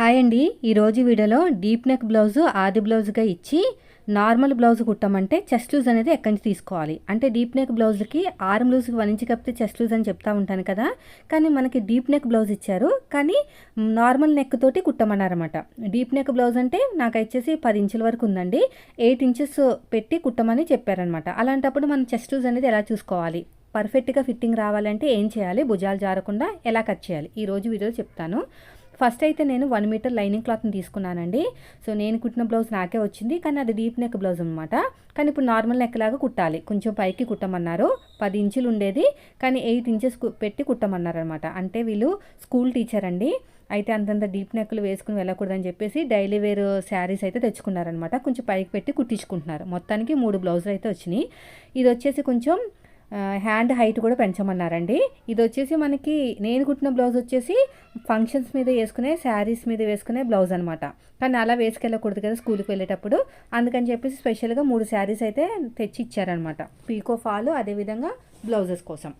Hi అండి. ఈరోజు వీడియోలో డీప్ నెక్ బ్లౌజు ఆది బ్లౌజ్గా ఇచ్చి నార్మల్ బ్లౌజ్ కుట్టమంటే చెస్ట్ లూజ్ అనేది ఎక్కడి నుంచి తీసుకోవాలి? అంటే డీప్ నెక్ బ్లౌజ్కి ఆర్మ్ లూజ్కి వన్ ఇంచ్ కప్పితే చెస్ట్ లూజ్ అని చెప్తా ఉంటాను కదా. కానీ మనకి డీప్ నెక్ బ్లౌజ్ ఇచ్చారు. కానీ నార్మల్ నెక్ తోటి కుట్టమన్నారన్నమాట. డీప్ నెక్ బ్లౌజ్ అంటే నాకు వచ్చేసి పది ఇంచుల వరకు ఉందండి. ఎయిట్ ఇంచెస్ పెట్టి కుట్టమని చెప్పారనమాట అలాంటప్పుడు మనం చెస్ట్ లూజ్ అనేది ఎలా చూసుకోవాలి? పర్ఫెక్ట్గా ఫిట్టింగ్ రావాలంటే ఏం చేయాలి? భుజాలు జారకుండా ఎలా కట్ చేయాలి? ఈ రోజు వీడియోలో చెప్తాను. ఫస్ట్ అయితే నేను వన్ మీటర్ లైనింగ్ క్లాత్ని తీసుకున్నానండి. సో నేను కుట్టిన బ్లౌజ్ నాకే వచ్చింది. కానీ అది డీప్ నెక్ బ్లౌజ్ అనమాట కానీ ఇప్పుడు నార్మల్ నెక్ లాగా కుట్టాలి. కొంచెం పైకి కుట్టమన్నారు. పది ఇంచులు ఉండేది. కానీ ఎయిట్ ఇంచెస్ పెట్టి కుట్టమన్నారు అనమాట అంటే వీళ్ళు స్కూల్ టీచర్ అండి. అయితే అంతంత డీప్ నెక్లు వేసుకుని వెళ్ళకూడదని చెప్పేసి డైలీ వేర్ శారీస్ అయితే తెచ్చుకున్నారనమాట కొంచెం పైకి పెట్టి కుట్టించుకుంటున్నారు. మొత్తానికి మూడు బ్లౌజులు అయితే వచ్చినాయి. ఇది వచ్చేసి కొంచెం హ్యాండ్ హైట్ కూడా పెంచమన్నారండి. ఇది వచ్చేసి మనకి నేను కుట్టిన బ్లౌజ్ వచ్చేసి ఫంక్షన్స్ మీద వేసుకునే శారీస్ మీద వేసుకునే బ్లౌజ్ అనమాట కానీ అలా వేసుకెళ్ళకూడదు కదా స్కూల్కి వెళ్ళేటప్పుడు. అందుకని చెప్పేసి స్పెషల్గా మూడు శారీస్ అయితే తెచ్చి ఇచ్చారనమాట పీకో ఫాలు అదేవిధంగా బ్లౌజెస్ కోసం.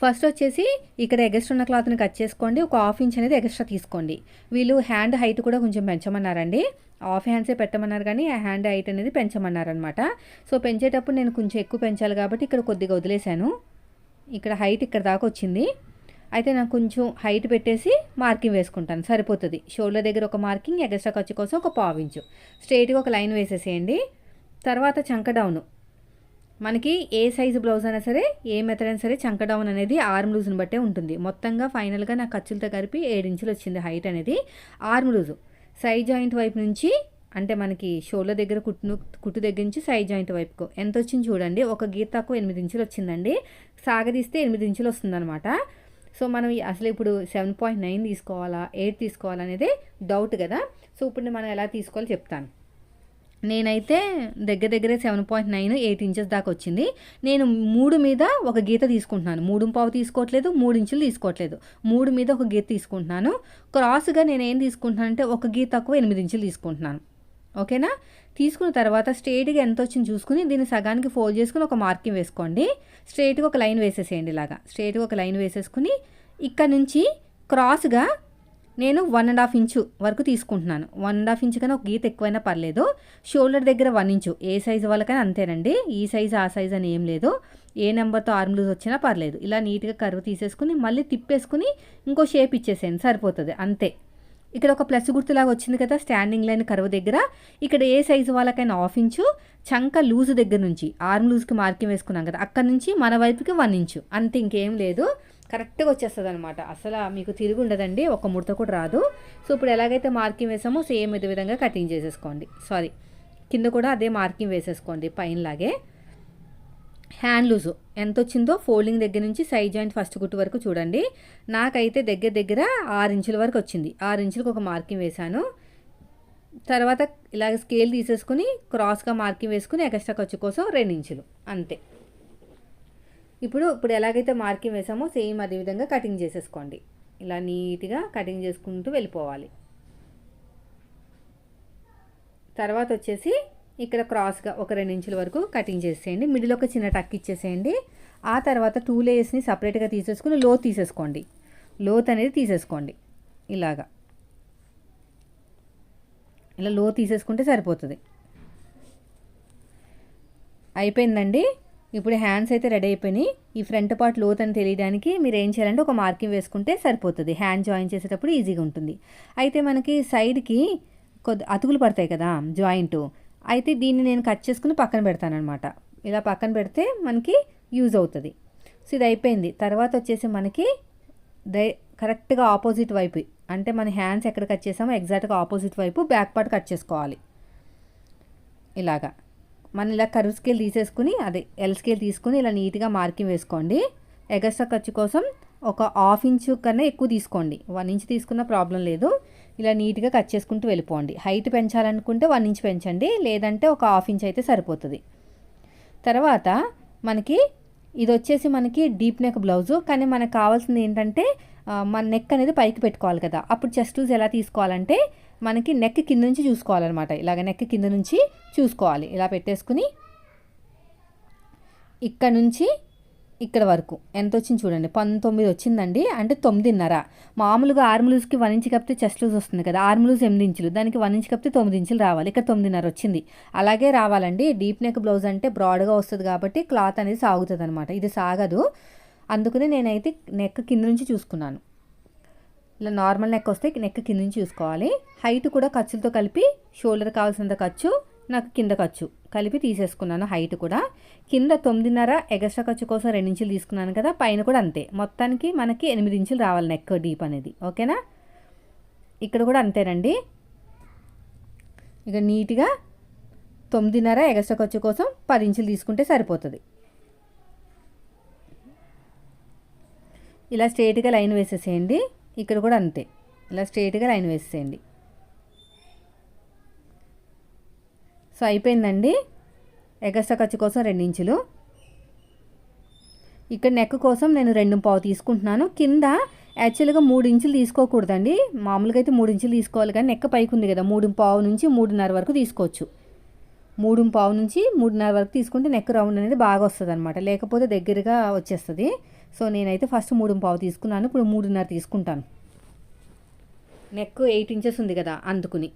ఫస్ట్ వచ్చేసి ఇక్కడ ఎగస్ట్రా ఉన్న క్లాత్ని కట్ చేసుకోండి. ఒక హాఫ్ ఇంచ్ అనేది ఎగస్ట్రా తీసుకోండి. వీళ్ళు హ్యాండ్ హైట్ కూడా కొంచెం పెంచమన్నారండి. హాఫ్ హ్యాండ్సే పెట్టమన్నారు కానీ ఆ హ్యాండ్ హైట్ అనేది పెంచమన్నారనమాట సో పెంచేటప్పుడు నేను కొంచెం ఎక్కువ పెంచాలి కాబట్టి ఇక్కడ కొద్దిగా వదిలేశాను. ఇక్కడ హైట్ ఇక్కడ దాకా వచ్చింది. అయితే నాకు కొంచెం హైట్ పెట్టేసి మార్కింగ్ వేసుకుంటాను. సరిపోతుంది. షోల్డర్ దగ్గర ఒక మార్కింగ్ ఎగస్ట్రా ఖర్చు కోసం ఒక పావు ఇంచు. స్ట్రైట్గా ఒక లైన్ వేసేసేయండి. తర్వాత చంక డౌను. మనకి ఏ సైజు బ్లౌజ్ అయినా సరే ఏ మెథడ్ అయినా సరే చంక డౌన్ అనేది ఆర్మ్ లూజ్ని బట్టే ఉంటుంది. మొత్తంగా ఫైనల్గా నా ఖర్చులతో కలిపి ఏడు ఇంచులు వచ్చింది హైట్ అనేది ఆర్మ్ లూజు సైడ్ జాయింట్ వైపు నుంచి అంటే మనకి షోల్డర్ దగ్గర కుట్టును కుట్టు దగ్గర నుంచి సైడ్ జాయింట్ వైపుకు. ఎంత వచ్చింది చూడండి ఒక గీతకు ఎనిమిది ఇంచులు వచ్చిందండి. సాగదీస్తే ఎనిమిది ఇంచులు వస్తుందన్నమాట. సో మనం అసలు ఇప్పుడు సెవెన్ పాయింట్ నైన్ తీసుకోవాలా ఎయిట్ తీసుకోవాలనేది డౌట్ కదా. సో ఇప్పుడు మనం ఎలా తీసుకోవాలో చెప్తాను. నేనైతే దగ్గర దగ్గర seven point nine eight inches దాకా వచ్చింది. నేను మూడు మీద ఒక గీత తీసుకుంటున్నాను. మూడు పావు తీసుకోవట్లేదు మూడు ఇంచులు తీసుకోవట్లేదు. మూడు మీద ఒక గీత తీసుకుంటున్నాను. క్రాస్గా నేను ఏం తీసుకుంటున్నాను అంటే ఒక గీత తక్కువ ఎనిమిది ఇంచులు తీసుకుంటున్నాను. ఓకేనా? తీసుకున్న తర్వాత స్ట్రేట్గా ఎంత వచ్చింది చూసుకుని దీన్ని సగానికి ఫోల్డ్ చేసుకుని ఒక మార్కింగ్ వేసుకోండి. స్ట్రైట్గా ఒక లైన్ వేసేసేయండి ఇలాగా. స్ట్రేట్గా ఒక లైన్ వేసేసుకుని ఇక్కడ నుంచి క్రాస్గా నేను వన్ అండ్ హాఫ్ ఇంచు వరకు తీసుకుంటున్నాను. వన్ అండ్ హాఫ్ ఇంచు కన్నా ఒక గీత ఎక్కువైనా పర్లేదు. షోల్డర్ దగ్గర వన్ ఇంచు ఏ సైజు వాళ్ళకైనా అంతేనండి. ఈ సైజు ఆ సైజు అని ఏం లేదు. ఏ నెంబర్తో ఆర్మ్ లూజ్ వచ్చినా పర్లేదు. ఇలా నీట్గా కరువు తీసేసుకుని మళ్ళీ తిప్పేసుకుని ఇంకో షేప్ ఇచ్చేసేయండి. సరిపోతుంది. అంతే. ఇక్కడ ఒక ప్లస్ గుర్తులాగా వచ్చింది కదా స్టాండింగ్ లైన్ కరువు దగ్గర. ఇక్కడ ఏ సైజు వాళ్ళకైనా హాఫ్ ఇంచు చంక లూజ్ దగ్గర నుంచి ఆర్మ్ లూజ్కి మార్కింగ్ వేసుకున్నాం కదా అక్కడ నుంచి మన వైపుకి వన్ ఇంచు అంతే ఇంకేం లేదు. కరెక్ట్గా వచ్చేస్తుంది అనమాట అసలు మీకు తిరిగి ఉండదండి ఒక ముడత కూడా రాదు. సో ఇప్పుడు ఎలాగైతే మార్కింగ్ వేసామో సేమ్ ఇదే విధంగా కటింగ్ చేసేసుకోండి. సారీ కింద కూడా అదే మార్కింగ్ వేసేసుకోండి పైనలాగే హ్యాండ్ లూజు ఎంత వచ్చిందో ఫోల్డింగ్ దగ్గర నుంచి సైడ్ జాయింట్ ఫస్ట్ కుట్టు వరకు చూడండి. నాకైతే దగ్గర దగ్గర ఆరు ఇంచుల వరకు వచ్చింది. ఆరు ఇంచులకు ఒక మార్కింగ్ వేశాను. తర్వాత ఇలాగ స్కేల్ తీసేసుకుని క్రాస్గా మార్కింగ్ వేసుకుని ఎక్స్ట్రా ఖర్చు కోసం రెండు ఇంచులు అంతే. ఇప్పుడు ఇప్పుడు ఎలాగైతే మార్కింగ్ వేసామో సేమ్ అదే విధంగా కటింగ్ చేసేసుకోండి. ఇలా నీట్గా కటింగ్ చేసుకుంటూ వెళ్ళిపోవాలి. తర్వాత వచ్చేసి ఇక్కడ క్రాస్గా ఒక రెండు ఇంచుల వరకు కటింగ్ చేసేయండి. మిడిల్ ఒక చిన్న టక్ ఇచ్చేసేయండి. ఆ తర్వాత టూ లేయర్స్ని సపరేట్గా తీసేసుకుని లోత్ తీసేసుకోండి. లోత్ అనేది తీసేసుకోండి. ఇలాగా. ఇలా లో తీసేసుకుంటే సరిపోతుంది. అయిపోయిందండి. ఇప్పుడు హ్యాండ్స్ అయితే రెడీ అయిపోయినాయి. ఈ ఫ్రంట్ పార్ట్ లోత్ అని తెలియడానికి మీరు ఏం చేయాలంటే ఒక మార్కింగ్ వేసుకుంటే సరిపోతుంది. హ్యాండ్ జాయిన్ చేసేటప్పుడు ఈజీగా ఉంటుంది. అయితే మనకి సైడ్కి కొద్ది అతుకులు పడతాయి కదా జాయింట్. అయితే దీన్ని నేను కట్ చేసుకుని పక్కన పెడతానమాట ఇలా పక్కన పెడితే మనకి యూజ్ అవుతుంది. సో ఇది అయిపోయింది. తర్వాత వచ్చేసి మనకి దై కరెక్ట్గా ఆపోజిట్ వైపు అంటే మన హ్యాండ్స్ ఎక్కడ కట్ చేసామో ఎగ్జాక్ట్గా ఆపోజిట్ వైపు బ్యాక్ పార్ట్ కట్ చేసుకోవాలి. ఇలాగా. మనం ఇలా కర్వ్ స్కేల్ తీసేసుకుని అదే ఎల్ స్కేల్ తీసుకుని ఇలా నీట్గా మార్కింగ్ వేసుకోండి. ఎగస్ట్రా ఖర్చు కోసం ఒక హాఫ్ ఇంచు కన్నా ఎక్కువ తీసుకోండి. వన్ ఇంచ్ తీసుకున్న ప్రాబ్లం లేదు. ఇలా నీట్గా కట్ చేసుకుంటూ వెళ్ళిపోండి. హైట్ పెంచాలనుకుంటే వన్ ఇంచ్ పెంచండి. లేదంటే ఒక హాఫ్ ఇంచ్ అయితే సరిపోతుంది. తర్వాత మనకి ఇది వచ్చేసి మనకి డీప్ నెక్ బ్లౌజు. కానీ మనకు కావాల్సింది ఏంటంటే మన నెక్ అనేది పైకి పెట్టుకోవాలి కదా. అప్పుడు చెస్ట్ లూజ్ ఎలా తీసుకోవాలంటే మనకి నెక్ కింద నుంచి చూసుకోవాలన్నమాట. ఇలాగ నెక్ కింద నుంచి చూసుకోవాలి. ఇలా పెట్టేసుకుని ఇక్కడ నుంచి ఇక్కడ వరకు. ఎంత వచ్చింది చూడండి. పంతొమ్మిది వచ్చిందండి. అంటే తొమ్మిదిన్నర. మామూలుగా ఆర్మ్ లూజ్కి వన్ ఇంచ్ కప్పితే చెస్ట్ లూజ్ వస్తుంది కదా. ఆర్మ్ లూజ్ ఎనిమిది ఇంచులు. దానికి వన్ ఇంచ్ కప్పితే తొమ్మిది ఇంచులు రావాలి. ఇక్కడ తొమ్మిదిన్నర వచ్చింది. అలాగే రావాలండి. డీప్ నెక్ బ్లౌజ్ అంటే బ్రాడ్గా వస్తుంది కాబట్టి క్లాత్ అనేది సాగుతుంది అనమాట ఇది సాగదు. అందుకనే నేనైతే నెక్ కింద నుంచి చూసుకున్నాను. ఇలా నార్మల్ నెక్ వస్తే నెక్ కింద నుంచి చూసుకోవాలి. హైట్ కూడా ఖర్చులతో కలిపి షోల్డర్ కావాల్సినంత ఖర్చు నాకు కింద ఖర్చు. కలిపి తీసేసుకున్నాను హైట్ కూడా. కింద తొమ్మిదిన్నర ఎగస్ట్రా ఖర్చు కోసం రెండు ఇంచులు తీసుకున్నాను కదా పైన కూడా అంతే. మొత్తానికి మనకి ఎనిమిది ఇంచులు రావాలి నెక్ డీప్ అనేది. ఓకేనా? ఇక్కడ కూడా అంతేనండి. ఇక నీట్గా తొమ్మిదిన్నర ఎగస్ట్రా ఖర్చు కోసం పది ఇంచులు తీసుకుంటే సరిపోతుంది. ఇలా స్ట్రేట్గా లైన్ వేసేసేయండి. ఇక్కడ కూడా అంతే. ఇలా స్ట్రేట్గా లైన్ వేసేసేయండి. సో అయిపోయిందండి. ఎగస్ట్రా ఖర్చు కోసం రెండు ఇంచులు. ఇక్కడ నెక్ కోసం నేను రెండు పావు తీసుకుంటున్నాను. కింద యాక్చువల్గా మూడు ఇంచులు తీసుకోకూడదండి. మామూలుగా అయితే మూడు ఇంచులు తీసుకోవాలి కానీ నెక్క పైకి ఉంది కదా మూడు పావు నుంచి మూడున్నర వరకు తీసుకోవచ్చు. మూడు పావు నుంచి మూడున్నర వరకు తీసుకుంటే నెక్ రౌండ్ అనేది బాగా వస్తుంది అనమాట లేకపోతే దగ్గరగా వచ్చేస్తుంది. సో నేనైతే ఫస్ట్ మూడు పావు తీసుకున్నాను. ఇప్పుడు మూడున్నర తీసుకుంటాను. నెక్ ఎయిట్ ఇంచెస్ ఉంది కదా అందుకుని.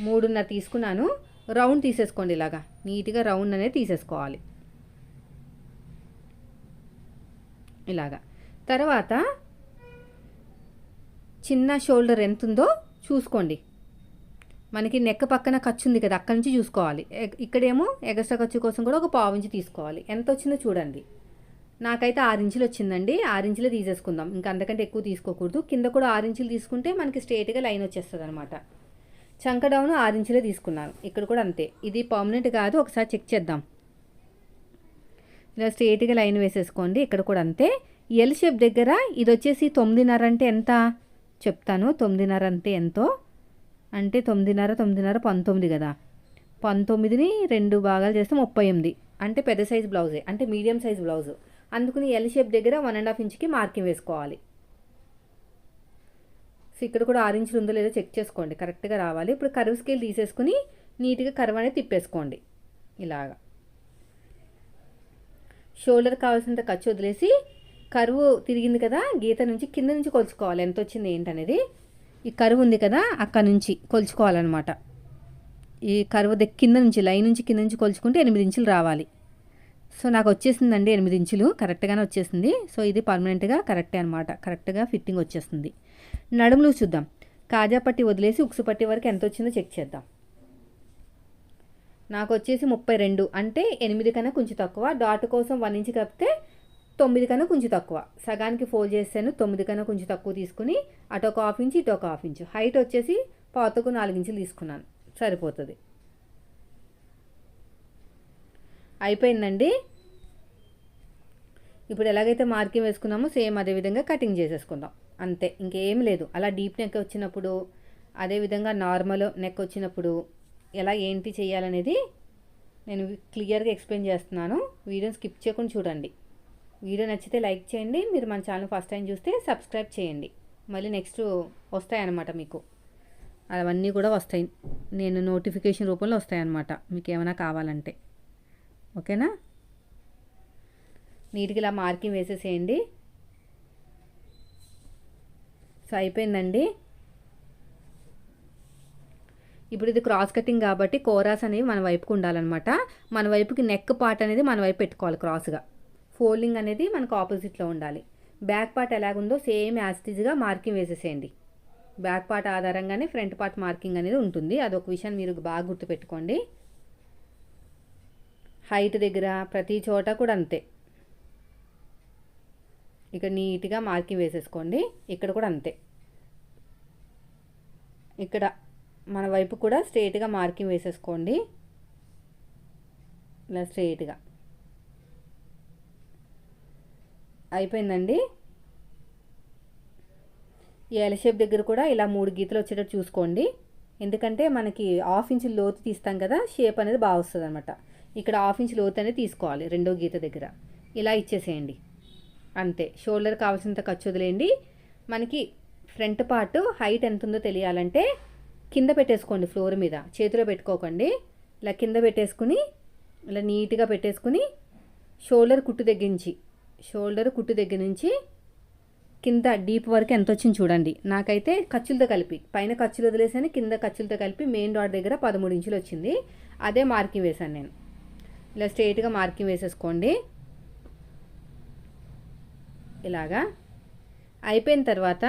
మూడున్నర తీసుకున్నాను. రౌండ్ తీసేసుకోండి ఇలాగా. నీట్గా రౌండ్ అనేది తీసేసుకోవాలి. ఇలాగా. తర్వాత చిన్న షోల్డర్ ఎంత ఉందో చూసుకోండి. మనకి నెక్ పక్కన ఖర్చు ఉంది కదా అక్కడి నుంచి చూసుకోవాలి. ఇక్కడేమో ఎగస్ట్రా ఖర్చు కోసం కూడా ఒక పావు ఇంచు తీసుకోవాలి. ఎంత వచ్చిందో చూడండి. నాకైతే ఆరు ఇంచులు వచ్చిందండి. ఆరు ఇంచులే తీసేసుకుందాం. ఇంకా అంతకంటే ఎక్కువ తీసుకోకూడదు. కింద కూడా ఆరు ఇంచులు తీసుకుంటే మనకి స్ట్రేట్గా లైన్ వచ్చేస్తుంది అనమాట చంక డౌన్ ఆరు ఇంచులే తీసుకున్నాను. ఇక్కడ కూడా అంతే. ఇది పర్మనెంట్ కాదు. ఒకసారి చెక్ చేద్దాం. ఇలా స్ట్రేట్గా లైన్ వేసేసుకోండి. ఇక్కడ కూడా అంతే. ఎల్ షేప్ దగ్గర ఇది వచ్చేసి తొమ్మిదిన్నర అంటే ఎంత? చెప్తాను. తొమ్మిదిన్నర అంటే ఎంతో? అంటే తొమ్మిదిన్నర తొమ్మిదిన్నర పంతొమ్మిది కదా. పంతొమ్మిదిని రెండు భాగాలు చేస్తే ముప్పై ఎనిమిది. అంటే పెద్ద సైజ్ బ్లౌజే అంటే మీడియం సైజ్ బ్లౌజ్ అందుకని ఎల్ షేప్ దగ్గర వన్ అండ్ హాఫ్ ఇంచ్కి మార్కింగ్ వేసుకోవాలి. సో ఇక్కడ కూడా ఆరు ఇంచులు ఉందో లేదో చెక్ చేసుకోండి. కరెక్ట్గా రావాలి. ఇప్పుడు కర్వ్ స్కేల్ తీసేసుకుని నీట్గా కర్వ్ అనేది తిప్పేసుకోండి. ఇలాగా. షోల్డర్ కావాల్సినంత ఖర్చు వదిలేసి కరువు తిరిగింది కదా గీత నుంచి కింద నుంచి కొలుచుకోవాలి. ఎంత వచ్చింది ఏంటనేది? ఈ కరువు ఉంది కదా అక్కడ నుంచి కొలుచుకోవాలన్నమాట. ఈ కరువు దగ్గర కింద నుంచి లైన్ నుంచి కింద నుంచి కొలుచుకుంటే ఎనిమిది ఇంచులు రావాలి. సో నాకు వచ్చేసిందండి ఎనిమిది ఇంచులు. కరెక్ట్గానే వచ్చేసింది. సో ఇది పర్మనెంట్గా కరెక్టే అనమాట కరెక్ట్గా ఫిట్టింగ్ వచ్చేస్తుంది నడుములు చూద్దాం. కాజా పట్టి వదిలేసి ఉక్సు పట్టి వరకు ఎంత వచ్చిందో చెక్ చేద్దాం. నాకు వచ్చేసి ముప్పై రెండు. అంటే ఎనిమిది కన్నా కొంచెం తక్కువ. డాట్ కోసం వన్ ఇంచ్ కప్పితే తొమ్మిది కన్నా కొంచెం తక్కువ. సగానికి ఫోల్డ్ చేశాను. తొమ్మిది కన్నా కొంచెం తక్కువ తీసుకుని అటు ఒక హాఫ్ ఇంచ్ ఇటు ఒక హాఫ్ ఇంచ్ హైట్ వచ్చేసి పాతకు నాలుగు ఇంచులు తీసుకున్నాను. సరిపోతుంది. అయిపోయిందండి. ఇప్పుడు ఎలాగైతే మార్కింగ్ వేసుకున్నామో సేమ్ అదే విధంగా కటింగ్ చేసేసుకుందాం. అంతే ఇంకేం లేదు. అలా డీప్ నెక్ వచ్చినప్పుడు అదేవిధంగా నార్మల్ నెక్ వచ్చినప్పుడు ఎలా ఏంటి చేయాలనేది నేను క్లియర్గా ఎక్స్ప్లెయిన్ చేస్తున్నాను. వీడియోని స్కిప్ చేయకుండా చూడండి. వీడియో నచ్చితే లైక్ చేయండి. మీరు మన ఛానల్ ఫస్ట్ టైం చూస్తే సబ్స్క్రైబ్ చేయండి. మళ్ళీ నెక్స్ట్ వస్తాయన్నమాట మీకు. అవన్నీ కూడా వస్తాయి. నేను నోటిఫికేషన్ రూపంలో వస్తాయన్నమాట. మీకు ఏమైనా కావాలంటే. ఓకేనా? నీట్గా ఇలా మార్కింగ్ వేసేసేయండి. సో అయిపోయిందండి. ఇప్పుడు ఇది క్రాస్ కటింగ్ కాబట్టి కోరాస్ అనేవి మన వైపుకు ఉండాలన్నమాట. మన వైపుకి నెక్ పార్ట్ అనేది మన వైపు పెట్టుకోవాలి క్రాస్గా. ఫోల్డింగ్ అనేది మనకు ఆపోజిట్లో ఉండాలి. బ్యాక్ పార్ట్ ఎలాగుందో సేమ్ యాస్టిజ్గా మార్కింగ్ వేసేసేయండి. బ్యాక్ పార్ట్ ఆధారంగానే ఫ్రంట్ పార్ట్ మార్కింగ్ అనేది ఉంటుంది. అదొక విషయం మీరు బాగా గుర్తుపెట్టుకోండి. హైట్ దగ్గర ప్రతి చోట కూడా అంతే. ఇక్కడ నీట్గా మార్కింగ్ వేసేసుకోండి. ఇక్కడ కూడా అంతే. ఇక్కడ మన వైపు కూడా స్ట్రేట్గా మార్కింగ్ వేసేసుకోండి. ఇలా స్ట్రేట్గా. అయిపోయిందండి. ఈ ఎల్ షేప్ దగ్గర కూడా ఇలా మూడు గీతలు వచ్చేటట్టు చూసుకోండి. ఎందుకంటే మనకి హాఫ్ ఇంచ్ లోతు తీస్తాం కదా షేప్ అనేది బాగా వస్తుంది అనమాట ఇక్కడ హాఫ్ ఇంచ్ లోతు అనేది తీసుకోవాలి రెండో గీత దగ్గర. ఇలా ఇచ్చేసేయండి. అంతే. షోల్డర్ కావాల్సినంత ఖర్చు వదిలేయండి. మనకి ఫ్రంట్ పార్ట్ హైట్ ఎంత ఉందో తెలియాలంటే కింద పెట్టేసుకోండి ఫ్లోర్ మీద. చేతిలో పెట్టుకోకండి. ఇలా కింద పెట్టేసుకుని ఇలా నీట్గా పెట్టేసుకుని షోల్డర్ కుట్టు దగ్గర నుంచి షోల్డర్ కుట్టు దగ్గర నుంచి కింద డీప్ వరకు ఎంత వచ్చింది చూడండి. నాకైతే ఖర్చులతో కలిపి పైన ఖర్చులు వదిలేసాను కింద ఖర్చులతో కలిపి మెయిన్ డాట్ దగ్గర పదమూడు ఇంచులు వచ్చింది. అదే మార్కింగ్ వేశాను నేను. ఇలా స్ట్రైట్గా మార్కింగ్ వేసేసుకోండి. ఇలాగా. అయిపోయిన తర్వాత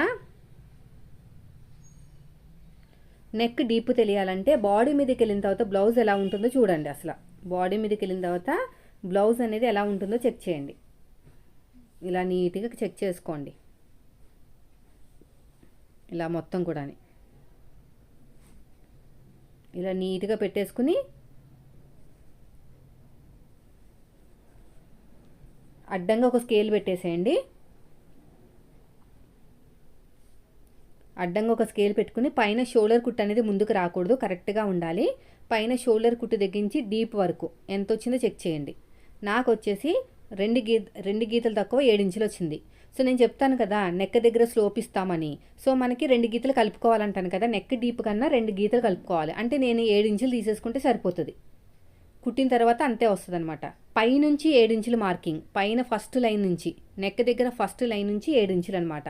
నెక్ డీప్ తెలియాలంటే బాడీ మీదకి వెళ్ళిన తర్వాత బ్లౌజ్ ఎలా ఉంటుందో చూడండి అసలు. బాడీ మీదకి వెళ్ళిన తర్వాత బ్లౌజ్ అనేది ఎలా ఉంటుందో చెక్ చేయండి. ఇలా నీట్గా చెక్ చేసుకోండి. ఇలా మొత్తం కూడా ఇలా నీట్గా పెట్టేసుకుని అడ్డంగా ఒక స్కేల్ పెట్టేసేయండి. అడ్డంగా ఒక స్కేల్ పెట్టుకుని పైన షోల్డర్ కుట్టు అనేది ముందుకు రాకూడదు కరెక్ట్గా ఉండాలి. పైన షోల్డర్ కుట్టు దగ్గరించి డీప్ వరకు ఎంత వచ్చిందో చెక్ చేయండి. నాకు వచ్చేసి రెండు గీ రెండు గీతలు తక్కువ ఏడు ఇంచులు వచ్చింది. సో నేను చెప్తాను కదా నెక్ దగ్గర స్లోప్ ఇస్తామని. సో మనకి రెండు గీతలు కలుపుకోవాలంటాను కదా నెక్ డీప్ కన్నా రెండు గీతలు కలుపుకోవాలి. అంటే నేను ఏడు ఇంచులు తీసేసుకుంటే సరిపోతుంది. కుట్టిన తర్వాత అంతే వస్తుంది అనమాట పైనుంచి ఏడించులు మార్కింగ్ పైన ఫస్ట్ లైన్ నుంచి నెక్ దగ్గర ఫస్ట్ లైన్ నుంచి ఏడించులు అనమాట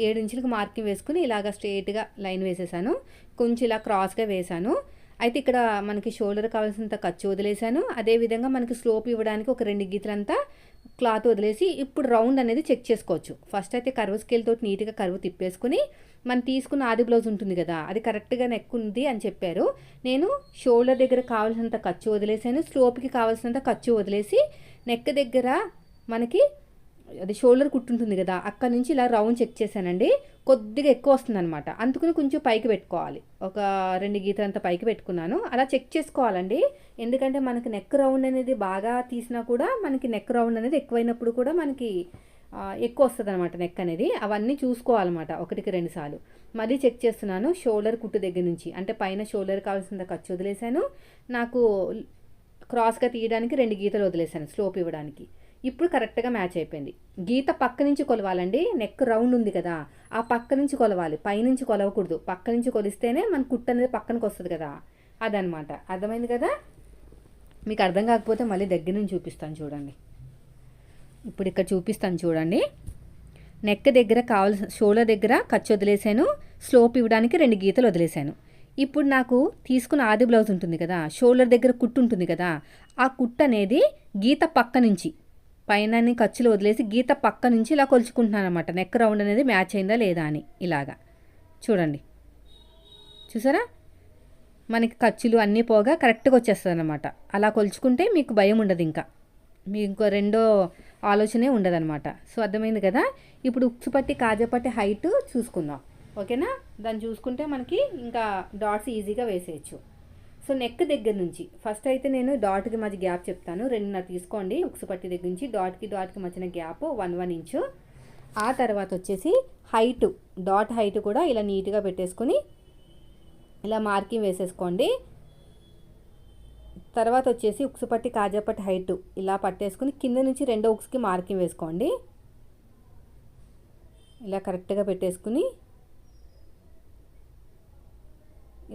ఏడించులకు మార్కింగ్ వేసుకుని ఇలాగ స్ట్రేట్గా లైన్ వేసేసాను కొంచెం ఇలా క్రాస్గా వేసాను. అయితే ఇక్కడ మనకి షోల్డర్ కావాల్సినంత ఖర్చు వదిలేసాను. అదేవిధంగా మనకి స్లోప్ ఇవ్వడానికి ఒక రెండు గీతలంతా క్లాత్ వదిలేసి ఇప్పుడు రౌండ్ అనేది చెక్ చేసుకోవచ్చు. ఫస్ట్ అయితే కర్వ్ స్కేల్ తోటి నీట్గా కర్వ్ తిప్పేసుకుని మనం తీసుకున్న ఆది బ్లౌజ్ ఉంటుంది కదా అది కరెక్ట్గా నెక్ ఉంది అని చెప్పారు. నేను షోల్డర్ దగ్గర కావాల్సినంత ఖర్చు వదిలేసాను స్లోప్కి కావాల్సినంత ఖర్చు వదిలేసి నెక్ దగ్గర మనకి అది షోల్డర్ కుట్టుంటుంది కదా అక్కడ నుంచి ఇలా రౌండ్ చెక్ చేశానండి కొద్దిగా ఎక్కువ వస్తుంది అనమాట అందుకని కొంచెం పైకి పెట్టుకోవాలి. ఒక రెండు గీతలంత పైకి పెట్టుకున్నాను. అలా చెక్ చేసుకోవాలండి. ఎందుకంటే మనకి నెక్ రౌండ్ అనేది బాగా తీసినా కూడా మనకి నెక్ రౌండ్ అనేది ఎక్కువైనప్పుడు కూడా మనకి ఎక్కువ వస్తుంది అనమాట నెక్ అనేది. అవన్నీ చూసుకోవాలన్నమాట ఒకటికి రెండు సార్లు. మళ్ళీ చెక్ చేస్తున్నాను షోల్డర్ కుట్టు దగ్గర నుంచి. అంటే పైన షోల్డర్ కావాల్సిన ఖర్చు వదిలేశాను. నాకు క్రాస్గా తీయడానికి రెండు గీతలు వదిలేశాను స్లోప్ ఇవ్వడానికి. ఇప్పుడు కరెక్ట్గా మ్యాచ్ అయిపోయింది. గీత పక్క నుంచి కొలవాలండి నెక్ రౌండ్ ఉంది కదా ఆ పక్క నుంచి కొలవాలి పైనుంచి కొలవకూడదు. పక్క నుంచి కొలిస్తేనే మన కుట్టు అనేది పక్కనకి వస్తుంది కదా. అదనమాట అర్థమైంది కదా? మీకు అర్థం కాకపోతే మళ్ళీ దగ్గర నుంచి చూపిస్తాను చూడండి. ఇప్పుడు ఇక్కడ చూపిస్తాను చూడండి. నెక్ దగ్గర కావాల్సిన షోల దగ్గర ఖర్చు వదిలేసాను స్లోప్ ఇవ్వడానికి రెండు గీతలు వదిలేశాను. ఇప్పుడు నాకు తీసుకున్న ఆది బ్లౌజ్ ఉంటుంది కదా షోల్డర్ దగ్గర కుట్టు ఉంటుంది కదా ఆ కుట్టు అనేది గీత పక్క నుంచి పైన ఖర్చులు వదిలేసి గీత పక్క నుంచి ఇలా కొలుచుకుంటున్నాను అనమాట నెక్ రౌండ్ అనేది మ్యాచ్ అయిందా లేదా అని ఇలాగా. చూడండి. చూసారా? మనకి ఖర్చులు అన్నీ పోగా కరెక్ట్గా వచ్చేస్తుంది అనమాట అలా కొలుచుకుంటే మీకు భయం ఉండదు ఇంకా. మీకు ఇంకో రెండో ఆలోచనే ఉండదన్నమాట. సో అర్థమైంది కదా? ఇప్పుడు ఉక్సు పట్టి కాజపట్టి హైట్ చూసుకుందాం. ఓకేనా? దాన్ని చూసుకుంటే మనకి ఇంకా డాట్స్ ఈజీగా వేసేయచ్చు. సో నెక్ దగ్గర నుంచి. ఫస్ట్ అయితే నేను డాట్కి మధ్య గ్యాప్ చెప్తాను. రెండున్నర తీసుకోండి. ఉక్సు పట్టి దగ్గర నుంచి డాట్కి డాట్కి మధ్యన గ్యాప్ వన్ వన్ ఇంచు ఆ తర్వాత వచ్చేసి హైటు డాట్ హైట్ కూడా ఇలా నీట్గా పెట్టేసుకొని ఇలా మార్కింగ్ వేసేసుకోండి. తర్వాత వచ్చేసి ఉక్సు పట్టి కాజాపట్టి హైట్ ఇలా పట్టేసుకుని కింద నుంచి రెండో ఉక్స్కి మార్కింగ్ వేసుకోండి. ఇలా కరెక్ట్గా పెట్టేసుకుని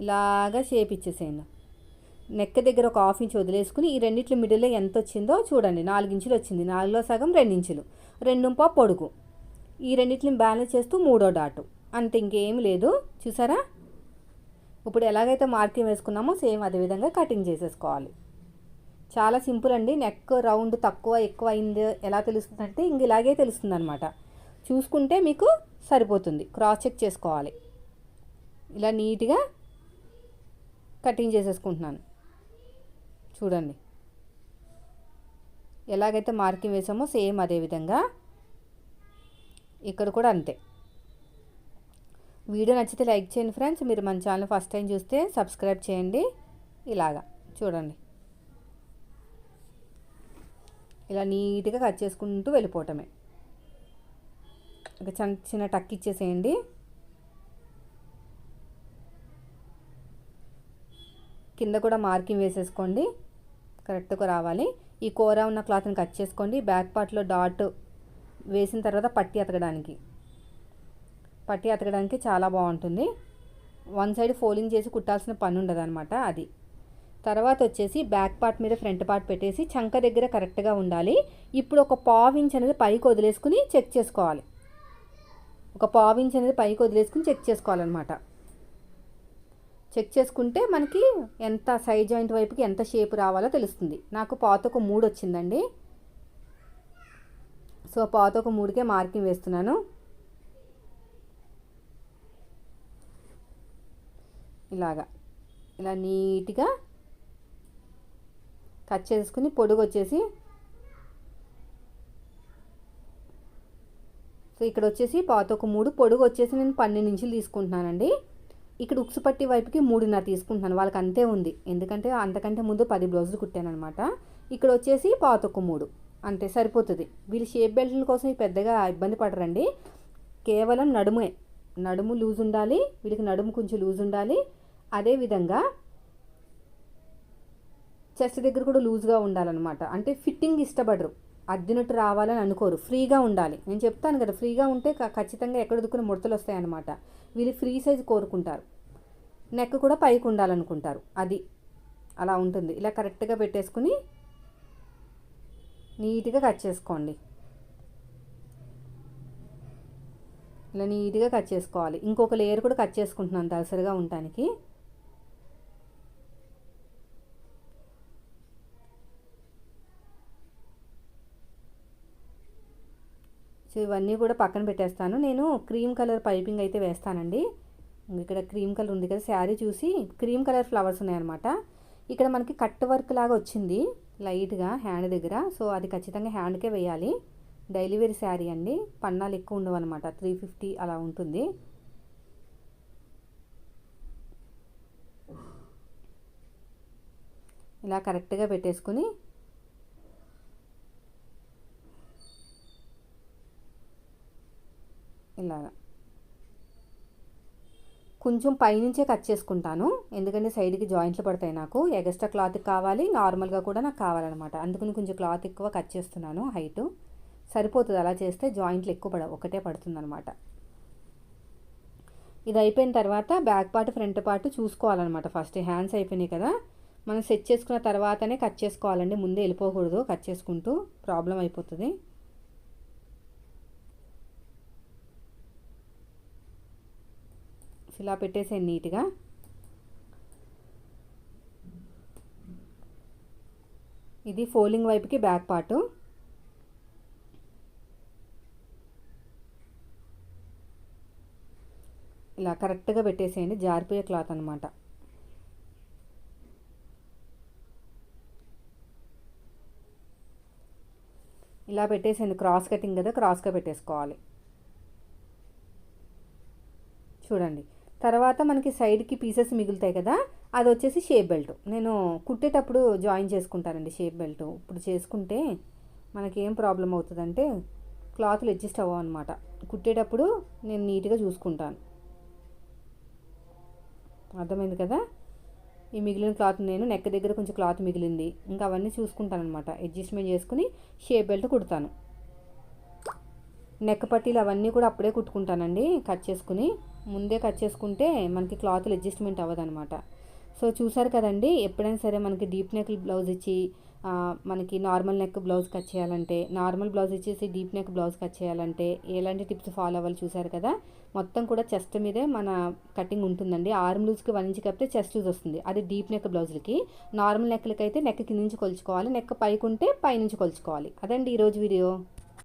ఇలాగా షేప్ ఇచ్చేసేయండి. నెక్ దగ్గర ఒక హాఫ్ ఇంచ్ వదిలేసుకుని ఈ రెండిట్ల మిడిల్లో ఎంత వచ్చిందో చూడండి. నాలుగు ఇంచులు వచ్చింది. నాలుగులో సగం రెండు ఇంచులు. రెండు పా పొడుగు. ఈ రెండింటిని బ్యాలెన్స్ చేస్తూ మూడో డాటు అంత ఇంకేం లేదు. చూసారా? ఇప్పుడు ఎలాగైతే మార్కింగ్ వేసుకున్నామో సేమ్ అదేవిధంగా కటింగ్ చేసేసుకోవాలి. చాలా సింపుల్ అండి. నెక్ రౌండ్ తక్కువ ఎక్కువ అయింది ఎలా తెలుస్తుందంటే ఇంక ఇలాగే తెలుస్తుంది అనమాట చూసుకుంటే మీకు సరిపోతుంది. క్రాస్ చెక్ చేసుకోవాలి. ఇలా నీట్గా కటింగ్ చేసేసుకుంటున్నాను. చూడండి. ఎలాగైతే మార్కింగ్ వేసామో సేమ్ అదే విధంగా ఇక్కడ కూడా అంతే. వీడియో నచ్చితే లైక్ చేయండి ఫ్రెండ్స్. మీరు మన ఛానల్ ఫస్ట్ టైం చూస్తే సబ్స్క్రైబ్ చేయండి. ఇలాగా చూడండి. ఇలా నీట్గా కట్ చేసుకుంటూ వెళ్ళిపోవటమే. ఒక చిన్న చిన్న టక్ ఇచ్చేసేయండి. కింద కూడా మార్కింగ్ వేసేసుకోండి. కరెక్ట్గా రావాలి. ఈ కూర ఉన్న క్లాత్ని కట్ చేసుకోండి. బ్యాక్ పార్ట్లో డాట్ వేసిన తర్వాత పట్టి అతకడానికి. పట్టి అతకడానికి చాలా బాగుంటుంది. వన్ సైడ్ ఫోలింగ్ చేసి కుట్టాల్సిన పని ఉండదు అనమాట అది. తర్వాత వచ్చేసి బ్యాక్ పార్ట్ మీద ఫ్రంట్ పార్ట్ పెట్టేసి చంక దగ్గర కరెక్ట్గా ఉండాలి. ఇప్పుడు ఒక పావు ఇంచ్ అనేది పైకి వదిలేసుకుని చెక్ చేసుకోవాలి. ఒక పావు ఇంచ్ అనేది పైకి వదిలేసుకుని చెక్ చేసుకోవాలన్నమాట. చెక్ చేసుకుంటే మనకి ఎంత సైడ్ జాయింట్ వైపుకి ఎంత షేప్ రావాలో తెలుస్తుంది. నాకు పాత ఒక మూడు వచ్చిందండి. సో పాత ఒక మూడుకే మార్కింగ్ వేస్తున్నాను. ఇలాగా. ఇలా నీట్గా కట్ చేసుకుని పొడుగు వచ్చేసి సో ఇక్కడ వచ్చేసి పాత ఒక మూడు పొడుగు వచ్చేసి నేను పన్నెండు ఇంచులు తీసుకుంటున్నానండి. ఇక్కడ ఉక్సు పట్టి వైపుకి మూడున్నర తీసుకుంటున్నాను. వాళ్ళకి అంతే ఉంది. ఎందుకంటే అంతకంటే ముందు పది బ్లౌజులు కుట్టాను అనమాట ఇక్కడ వచ్చేసి పాతొక్క మూడు. అంతే సరిపోతుంది. వీళ్ళు షేప్ బెల్ట్ల కోసం పెద్దగా ఇబ్బంది పడరండి. కేవలం నడుమే. నడుము లూజ్ ఉండాలి. వీళ్ళకి నడుము కొంచెం లూజ్ ఉండాలి. అదేవిధంగా చెస్ట్ దగ్గర కూడా లూజ్గా ఉండాలన్నమాట. అంటే ఫిట్టింగ్ ఇష్టపడరు. అద్దినట్టు రావాలని అనుకోరు. ఫ్రీగా ఉండాలి. నేను చెప్తాను కదా ఫ్రీగా ఉంటే ఖచ్చితంగా ఎక్కడ దుక్కున ముడతలు వస్తాయన్నమాట. వీళ్ళు ఫ్రీ సైజ్ కోరుకుంటారు. నెక్ కూడా పైకి ఉండాలనుకుంటారు. అది అలా ఉంటుంది. ఇలా కరెక్ట్గా పెట్టేసుకుని నీట్గా కట్ చేసుకోండి. ఇలా నీట్గా కట్ చేసుకోవాలి. ఇంకొక లేయర్ కూడా కట్ చేసుకుంటున్నాను దలసరిగా ఉండటానికి. సో ఇవన్నీ కూడా పక్కన పెట్టేస్తాను. నేను క్రీమ్ కలర్ పైపింగ్ అయితే వేస్తానండి. ఇక్కడ క్రీమ్ కలర్ ఉంది కదా శారీ చూసి క్రీమ్ కలర్ ఫ్లవర్స్ ఉన్నాయన్నమాట. ఇక్కడ మనకి కట్ వర్క్ లాగా వచ్చింది లైట్గా హ్యాండ్ దగ్గర. సో అది ఖచ్చితంగా హ్యాండ్కే వేయాలి. డైలీ వేర్ శారీ అండి. పన్నాలు ఎక్కువ ఉండవు అనమాట త్రీ ఫిఫ్టీ అలా ఉంటుంది. ఇలా కరెక్ట్గా పెట్టేసుకుని ఇలాగా. కొంచెం పైనుంచే కట్ చేసుకుంటాను. ఎందుకంటే సైడ్కి జాయింట్లు పడతాయి నాకు. ఎగస్ట్రా క్లాత్ కావాలి. నార్మల్గా కూడా నాకు కావాలన్నమాట. అందుకని కొంచెం క్లాత్ ఎక్కువ కట్ చేస్తున్నాను హైటు. సరిపోతుంది అలా చేస్తే జాయింట్లు ఎక్కువ పడ ఒకటే పడుతుంది అనమాట ఇది అయిపోయిన తర్వాత బ్యాక్ పార్ట్ ఫ్రంట్ పార్ట్ చూసుకోవాలన్నమాట ఫస్ట్. హ్యాండ్స్ అయిపోయినాయి కదా. మనం సెట్ చేసుకున్న తర్వాతనే కట్ చేసుకోవాలండి. ముందే వెళ్ళిపోకూడదు కట్ చేసుకుంటూ. ప్రాబ్లం అయిపోతుంది. ఇలా పెట్టేసాను నీట్గా. ఇది ఫోలింగ్ వైపుకి బ్యాక్ పార్టు. ఇలా కరెక్ట్గా పెట్టేసేయండి జారిపోయే క్లాత్ అనమాట ఇలా పెట్టేసేయండి క్రాస్ కటింగ్ కదా క్రాస్గా పెట్టేసుకోవాలి. చూడండి. తర్వాత మనకి సైడ్కి పీసెస్ మిగులుతాయి కదా అది వచ్చేసి షేప్ బెల్ట్. నేను కుట్టేటప్పుడు జాయిన్ చేసుకుంటానండి షేప్ బెల్ట్. ఇప్పుడు చేసుకుంటే మనకి ఏం ప్రాబ్లం అవుతుందంటే క్లాత్లు అడ్జస్ట్ అవ్వవు అనమాట కుట్టేటప్పుడు నేను నీట్గా చూసుకుంటాను. అర్థమైంది కదా? ఈ మిగిలిన క్లాత్ నేను నెక్ దగ్గర కొంచెం క్లాత్ మిగిలింది. ఇంకా అవన్నీ చూసుకుంటాను అనమాట అడ్జస్ట్మెంట్ చేసుకుని షేప్ బెల్ట్ కుడతాను. నెక్ పట్టీలు అవన్నీ కూడా అప్పుడే కుట్టుకుంటానండి కట్ చేసుకుని. ముందే కట్ చేసుకుంటే మనకి క్లాత్లు అడ్జస్ట్మెంట్ అవ్వదనమాట సో చూసారు కదండి ఎప్పుడైనా సరే మనకి డీప్ నెక్ బ్లౌజ్ ఇచ్చి మనకి నార్మల్ నెక్ బ్లౌజ్ కట్ చేయాలంటే నార్మల్ బ్లౌజ్ ఇచ్చేసి డీప్ నెక్ బ్లౌజ్ కట్ చేయాలంటే ఎలాంటి టిప్స్ ఫాలో అవ్వాలి చూసారు కదా? మొత్తం కూడా చెస్ట్ మీదే మన కటింగ్ ఉంటుందండి. ఆర్మ్ లూజ్కి వన్ ఇంచ్ కప్పితే చెస్ట్ లూజ్ వస్తుంది. అది డీప్ నెక్ బ్లౌజ్లకి. నార్మల్ నెక్లకి అయితే నెక్ కింద నుంచి కొలుచుకోవాలి. నెక్ పైకి ఉంటే పైనుంచి కొలుచుకోవాలి. అదండి ఈరోజు వీడియో.